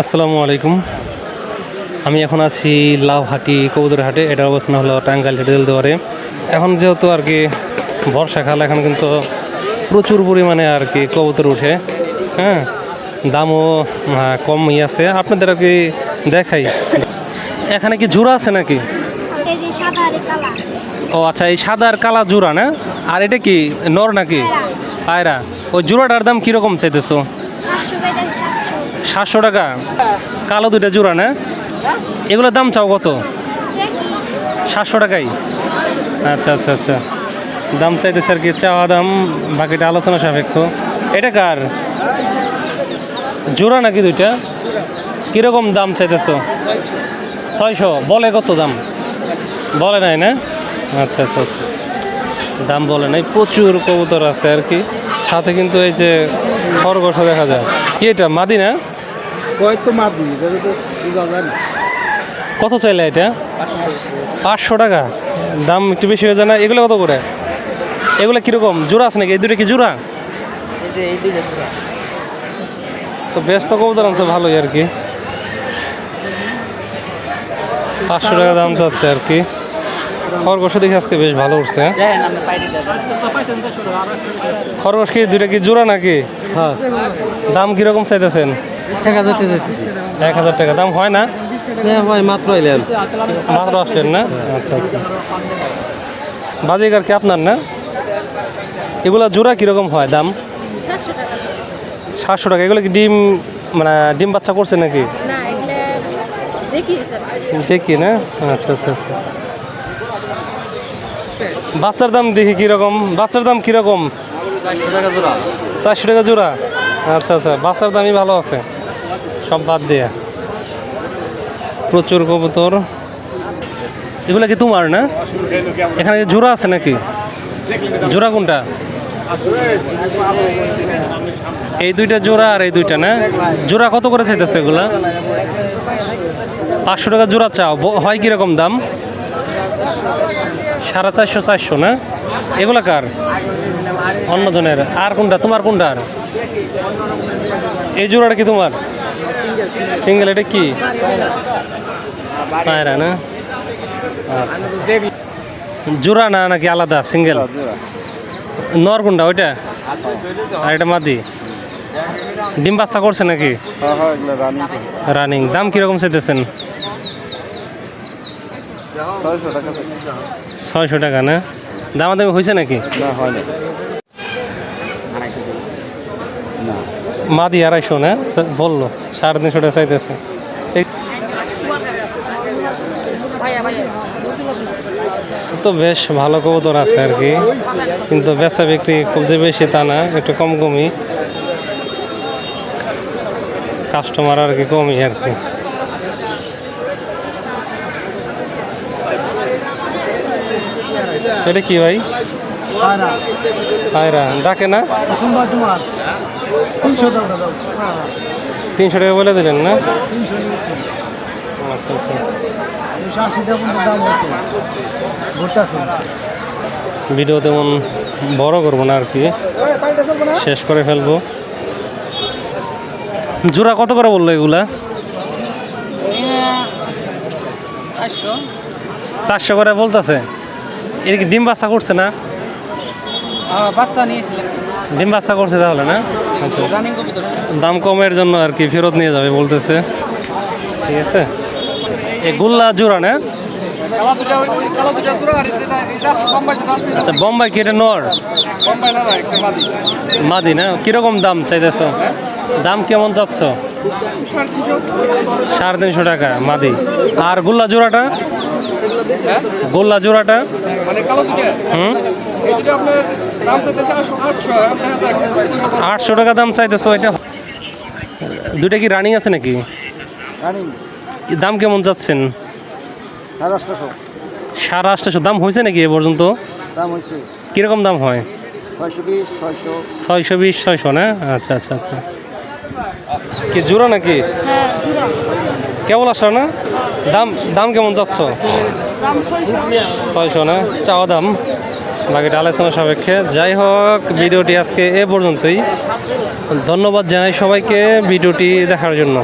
আসসালামু আলাইকুম। আমি এখন আছি লাউহাটি কবুতর হাটে এটার অবস্থান হলো টাঙ্গাইল হেডেল দেওয়ারে এখন যেহেতু আর কি বর্ষাকাল এখন কিন্তু প্রচুর পরিমাণে আর কি কবুতর উঠে। হ্যাঁ দামও কমই আছে। আপনাদের আর কি দেখাই। এখানে কি জোড়া আছে নাকি? ও আচ্ছা এই সাদা আর কালা জোড়া না? আর এটা কি নর নাকি? পায়রা। ওই জোড়াটার দাম কীরকম চাইতেছো? সাতশো টাকা। কালো দুইটা জোড়া না? এগুলোর দাম চাও কত? সাতশো টাকাই। আচ্ছা আচ্ছা আচ্ছা। দাম চাইতেছে আর কি চাওয়া দাম, বাকিটা আলোচনা সাপেক্ষ। এটা কার? জোড়া নাকি দুইটা? কীরকম দাম চাইতেছো? ছয়শো। বলে কত দাম? বলে নাই না? আচ্ছা আচ্ছা আচ্ছা। দাম বলে নাই। প্রচুর কবুতর আছে আর কি। সাথে কিন্তু এই যে খরগোশও দেখা যায়। কি এটা? মাদি না? কয় তো এটা তো বোঝা যায় না। কত চাইলে এটা? পাঁচশো টাকা। দাম একটু বেশি হয়ে যায় না এগুলো কত করে? এগুলো কীরকম? জোড়া আছে নাকি? এই দুটো কি জোড়া? এই যে এই দুইটা জোড়া। তো ব্যস্ত কবুতর আনছে ভালোই আর কি। পাঁচশো টাকা দাম চাচ্ছে আর কি। খরগোশ দেখি আজকে বেশ ভালো উঠছে হ্যাঁ? দেন খরগোশ কি দুইটা কি জোড়া নাকি? হ্যাঁ। দাম কীরকম চাইতেছেন? এক হাজার টাকা এক হাজার টাকা। দাম হয় না? হ্যাঁ ভাই মাত্র এলেন। মাত্র আসলেন না? আচ্ছা আচ্ছা। বাজিকার কি আপনার না? এগুলা জোড়া কীরকম হয় দাম? সাতশো টাকা। এগুলো কি ডিম মানে ডিম বাচ্চা করছে নাকি? না এগুলো দেখি না? আচ্ছা আচ্ছা আচ্ছা। বাচ্চার দাম দেখি কীরকম? বাচ্চার দাম কীরকম? চারশো টাকা জোড়া। চারশো টাকা জোড়া? আচ্ছা আচ্ছা বাচ্চার দামই ভালো আছে। সব বাদ দিয়ে। প্রচুর কবুতর। এগুলো কি তোমার না? এখানে জোড়া আছে নাকি? জোড়া কোনটা? এই দুইটা জোড়া আর এই দুইটা না? জোড়া কত করে চাইতেছে এগুলা? পাঁচশো টাকা জোড়া চাও। হয় কীরকম দাম? সাড়ে চারশো চারশো না? এগুলো কার? অন্যজনের। আর কোনটা? তোমার কোনটা? আর এই জোড়াটা কি তোমার? সিঙ্গেল এটা কি? পায়রা না? আচ্ছা আচ্ছা। জোড়া না নাকি আলাদা? সিঙ্গেল? নর কোনটা? ওইটা? আর এটা মাদি? ডিম বাচ্চা করছে নাকি? হ্যাঁ হ্যাঁ রানিং দাম কীরকম চাইতেছেন? ছয়শো টাকা। না? দামা দামাদামি হয়েছে নাকি? না হয় না। মাদি আড়াইশো না? বলল সাড়ে তিনশো টাকা চাইতেছে। তো বেশ ভালো কবুতর আছে আর কি। কিন্তু বেচা বিক্রি খুব যে বেশি তা না একটু কম কমই। কাস্টমার আর কি কমই আর কি। এটা কি ভাই? পায়রা। ডাকে না? তিনশো টাকা বলে দিলেন না? আচ্ছা আচ্ছা। ভিডিও তেমন বড় করব না আর কি। শেষ করে ফেলব। জোড়া কত করে বলল এগুলা? চারশো করে বলতেছে? এর কি ডিম বাচ্চা করছে না? বাচ্চা নিয়েছিলাম ডিম বাচ্চা করছে তাহলে না? আচ্ছা। দাম কমের জন্য আর কি ফেরত নিয়ে যাবে বলতেছে। ঠিক আছে? এ গুল্লা জোড়া না? আচ্ছা বোম্বাই কি এটা নর? মাদি। না? কীরকম দাম চাইতেছ? দাম কেমন চাচ্ছ? সাড়ে তিনশো। টাকা মাদি। আর গুল্লা জোড়াটা? হ্যাঁ গোল্লা জোড়াটা? মানে কালো দুটা হুম? এই দুটো আপনার দাম চাইতেছে আটশো আটশো। আটশো টাকা দাম চাইতেছো। এটা দুইটা কি রানিং আছে নাকি? রানিং দাম কেমন যাচ্ছেন? সাড়ে আটশোশো দাম হয়েছে নাকি এ পর্যন্ত? কীরকম দাম হয়? ছয়শো বিশ ছয়শো। ছয়শো না? আচ্ছা আচ্ছা আচ্ছা। কি জোড়া নাকি? হ্যাঁ জোড়া। কেমন আসো না? দাম দাম কেমন যাচ্ছ? ছয়শো। না? চাওয়া দাম। বাকিটা আলোচনা সাপেক্ষে। যাই হোক ভিডিওটি আজকে এ পর্যন্তই। ধন্যবাদ জানাই সবাইকে ভিডিওটি দেখার জন্য।